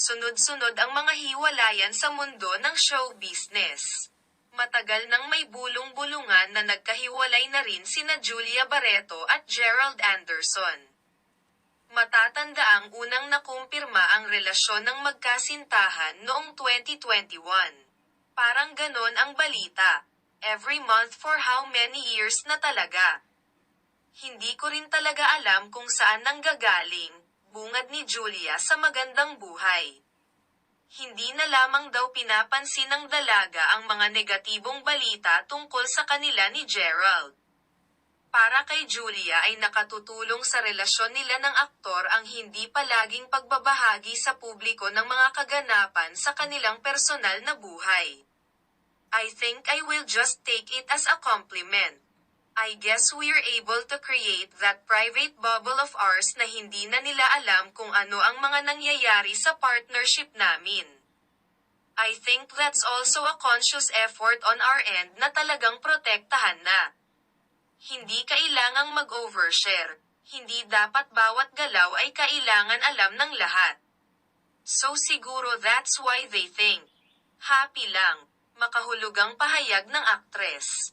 Sunod-sunod ang mga hiwalayan sa mundo ng show business. Matagal nang may bulong-bulungan na nagkahiwalay na rin sina Julia Barreto at Gerald Anderson. Matatanda ang unang nakumpirma ang relasyon ng magkasintahan noong 2021. Parang ganon ang balita. Every month for how many years na talaga. Hindi ko rin talaga alam kung saan nanggagaling, bungad ni Julia sa magandang buhay. Hindi na lamang daw pinapansin ng dalaga ang mga negatibong balita tungkol sa kanila ni Gerald. Para kay Julia ay nakatutulong sa relasyon nila ng aktor ang hindi palaging pagbabahagi sa publiko ng mga kaganapan sa kanilang personal na buhay. I think I will just take it as a compliment. I guess we're able to create that private bubble of ours na hindi na nila alam kung ano ang mga nangyayari sa partnership namin. I think that's also a conscious effort on our end na talagang protektahan na. Hindi kailangang mag-overshare. Hindi dapat bawat galaw ay kailangan alam ng lahat. So siguro that's why they think. Happy lang. Makahulugang pahayag ng aktres.